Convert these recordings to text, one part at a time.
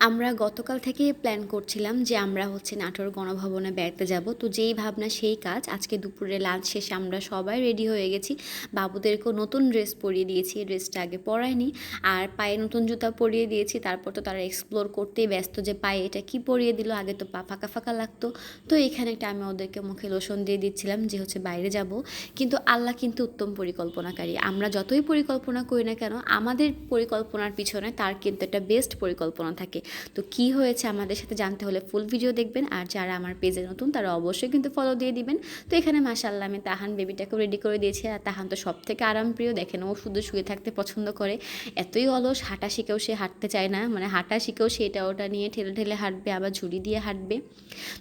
আমরা গতকাল থেকে প্ল্যান করছিলাম যে আমরা হচ্ছে নাটোর গণভবনে বেড়াতে যাব। তো যেই ভাবনা, সেই কাজ। আজকে দুপুরে লাঞ্চ শেষে আমরা সবাই রেডি হয়ে গেছি। বাবুদেরকেও নতুন ড্রেস পরিয়ে দিয়েছি। ড্রেসটা আগে পরায়নি। আর পায়ে নতুন জুতা পরিয়ে দিয়েছি। তারপর তো তারা এক্সপ্লোর করতেই ব্যস্ত যে পায়ে এটা কি পরিয়ে দিল? আগে তো পা ফাঁকা ফাঁকা লাগতো। তো এখানে একটা আমি ওদেরকে মুখে লোশন দিয়ে দিচ্ছিলাম যে হচ্ছে বাইরে যাব। কিন্তু আল্লাহ কিন্তু উত্তম পরিকল্পনাকারী। আমরা যতই পরিকল্পনা করি না কেন, আমাদের পরিকল্পনার পিছনে তার কিন্তু একটা বেস্ট পরিকল্পনা থাকে। তো কি হয়েছে আমাদের সাথে জানতে হলে ফুল ভিডিও দেখবেন, আর যারা আমার পেজে নতুন, তারা অবশ্যই কিন্তু ফলো দিয়ে দিবেন। তো এখানে মাসাল্লাহ আমি তাহান বেবিটাকেও রেডি করে দিয়েছি, আর তাহান তো সব থেকে আরামপ্রিয়, দেখেন ও শুধু শুয়ে থাকতে পছন্দ করে। এতই অলস, হাঁটা শিখেও সে হাঁটতে চায় না মানে হাঁটা শিখেও সে এটা ওটা নিয়ে ঠেলে ঠেলে হাঁটবে, আবার ঝুড়ি দিয়ে হাঁটবে।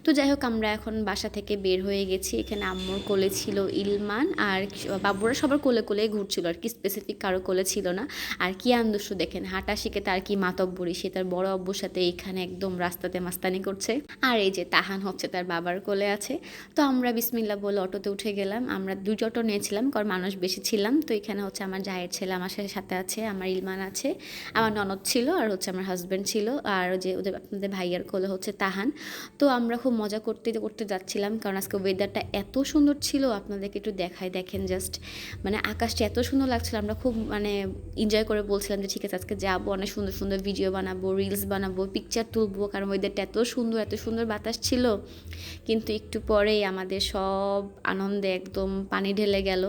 তো যাই হোক, আমরা এখন বাসা থেকে বের হয়ে গেছি, এখানে আম্মুর কোলে ছিল ইলমান, আর বাবুরা সবার কোলে কোলে ঘুরছিল, আর কি স্পেসিফিক কারও কোলে ছিল না। আর কি আন্দস্য দেখেন হাঁটা শিখে তার কি মাতব্বরি, সে তার বড় অব্বুর সাথে এইখানে একদম রাস্তাতে মাস্তানি করছে। আর এই যে তাহান হচ্ছে তার বাবার কোলে আছে। তো আমরা বিসমিল্লা বলে অটোতে উঠে গেলাম। আমরা দুটো অটো নিয়েছিলাম, কারণ মানুষ বেশি ছিলাম। তো এখানে হচ্ছে আমার জায়ের ছেলে আমার সাথে আছে, আমার ইলমান আছে, আমার ননদ ছিল আর হচ্ছে আমার হাজব্যান্ড ছিল। আর যে ওদের আপনাদের ভাইয়ার কোলে হচ্ছে তাহান। তো আমরা খুব মজা করতে করতে যাচ্ছিলাম, কারণ আজকে ওয়েদারটা এত সুন্দর ছিল। আপনাদেরকে একটু দেখায় দেখেন জাস্ট মানে আকাশটা এত সুন্দর লাগছিল। আমরা খুব মানে এনজয় করে বলছিলাম যে, ঠিক আছে, আজকে যাব, অনেক সুন্দর সুন্দর ভিডিও বানাবো রিলস বানাবো। পিকচার তুলবো, কারণ ওয়েদারটা এত সুন্দর এত সুন্দর বাতাস ছিল। কিন্তু একটু পরেই আমাদের সব আনন্দে একদম পানি ঢেলে গেল।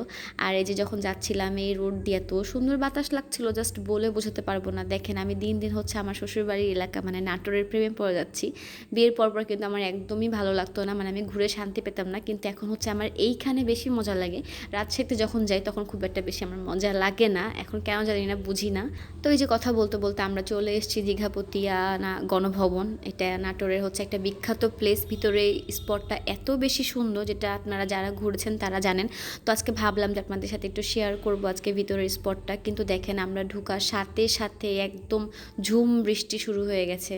আর এই যে যখন যাচ্ছিলাম এই রোড দিয়ে, এত সুন্দর বাতাস লাগছিল জাস্ট বলে বোঝাতে পারব না। দেখেন, আমি দিন দিন হচ্ছে আমার শ্বশুরবাড়ির এলাকা মানে নাটোরের প্রেমে পড়ে যাচ্ছি। বিয়ের পর পর কিন্তু আমার একদমই ভালো লাগতো না মানে আমি ঘুরে শান্তি পেতাম না। কিন্তু এখন হচ্ছে আমার এইখানে বেশি মজা লাগে। রাত রাজশাহীতে যখন যাই, তখন খুব একটা বেশি আমার মজা লাগে না। এখন কেন জানি না, বুঝি না। তো এই যে কথা বলতে বলতে আমরা চলে এসেছি দীঘাপতিয়া না গণভবন, এটা নাটোরের হচ্ছে একটা বিখ্যাত প্লেস ভিতরে স্পটটা এত বেশি সুন্দর যেটা আপনারা যারা ঘুরছেন তারা জানেন। তো আজকে ভাবলাম যে আপনাদের সাথে একটু শেয়ার করব আজকে ভিতরের স্পটটা কিন্তু দেখেন আমরা ঢুকার সাথে সাথে একদম ঝুম বৃষ্টি শুরু হয়ে গেছে।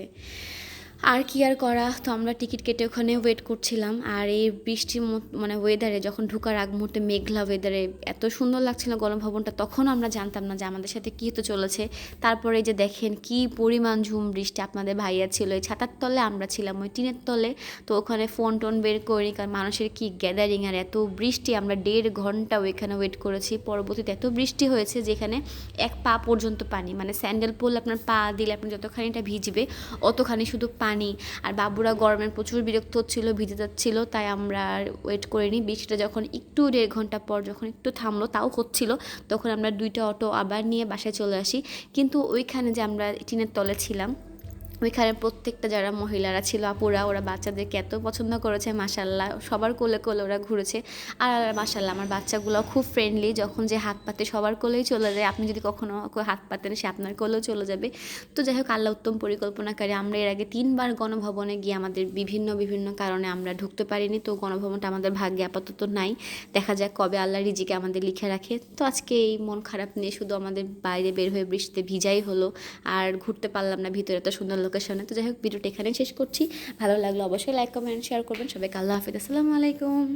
আর কি আর করা? তো আমরা টিকিট কেটে ওখানে ওয়েট করছিলাম। আর এই বৃষ্টির মানে ওয়েদারে যখন ঢুকার আগ মুহূর্তে মেঘলা ওয়েদারে এত সুন্দর লাগছিল গরম ভবনটা তখন আমরা জানতাম না যে আমাদের সাথে কী হতে চলেছে। তারপরে যে দেখেন কি পরিমাণ ঝুম বৃষ্টি আপনাদের ভাইয়া ছিল। এই ছাতার তলে আমরা ছিলাম, ওই টিনের তলে। তো ওখানে ফোন টোন বের করি কারণ মানুষের কি গ্যাদারিং আর এত বৃষ্টি, আমরা দেড় ঘণ্টা ওইখানে ওয়েট করেছি। পরবর্তীতে এত বৃষ্টি হয়েছে যেখানে এক পা পর্যন্ত পানি মানে স্যান্ডেল পরলে আপনার পা দিলে আপনার যতখানিটা ভিজবে, অতখানি শুধু পানি পানি। আর বাবুরা গরমে প্রচুর বিরক্ত হচ্ছিল, ভিজে যাচ্ছিল, তাই আমরা ওয়েট করিনি। বৃষ্টিটা যখন একটু দেড় ঘণ্টা পর যখন একটু থামলো, তাও হচ্ছিল। তখন আমরা দুইটা অটো আবার নিয়ে বাসায় চলে আসি। কিন্তু ওইখানে যে আমরা টিনের তলে ছিলাম ওইখানে প্রত্যেকটা যারা মহিলারা ছিল, আপুরা, ওরা বাচ্চাদেরকে এত পছন্দ করেছে মাসাল্লাহ সবার কোলে কোলে ওরা ঘুরেছে। আর মাসাল্লাহ আমার বাচ্চাগুলো খুব ফ্রেন্ডলি যখন যে হাত পাতে সবার কোলেই চলে যায়, আপনি যদি কখনো হাত পাতেন, সে আপনার কোলেও চলে যাবে। তো যাই হোক, আল্লাহ উত্তম পরিকল্পনাকারী, আমরা এর আগে তিনবার গণভবনে গিয়ে আমাদের বিভিন্ন বিভিন্ন কারণে আমরা ঢুকতে পারিনি। তো গণভবনটা আমাদের ভাগ্যে আপাতত নাই। দেখা যাক কবে আল্লাহ রিজিকে আমাদের লিখে রাখে। তো আজকে এই মন খারাপ নিয়ে শুধু আমাদের বাইরে বের হয়ে বৃষ্টিতে ভিজাই হলো। আর ঘুরতে পারলাম না, ভিতরে এত সুন্দর লোকেশনে। তো যাই হোক ভিডিওটা এখানে শেষ করছি। ভালো লাগল অবশ্যই লাইক কমেন্ট শেয়ার করবেন। সবাইকে আল্লাহ হাফিজ। আসসালামু আলাইকুম।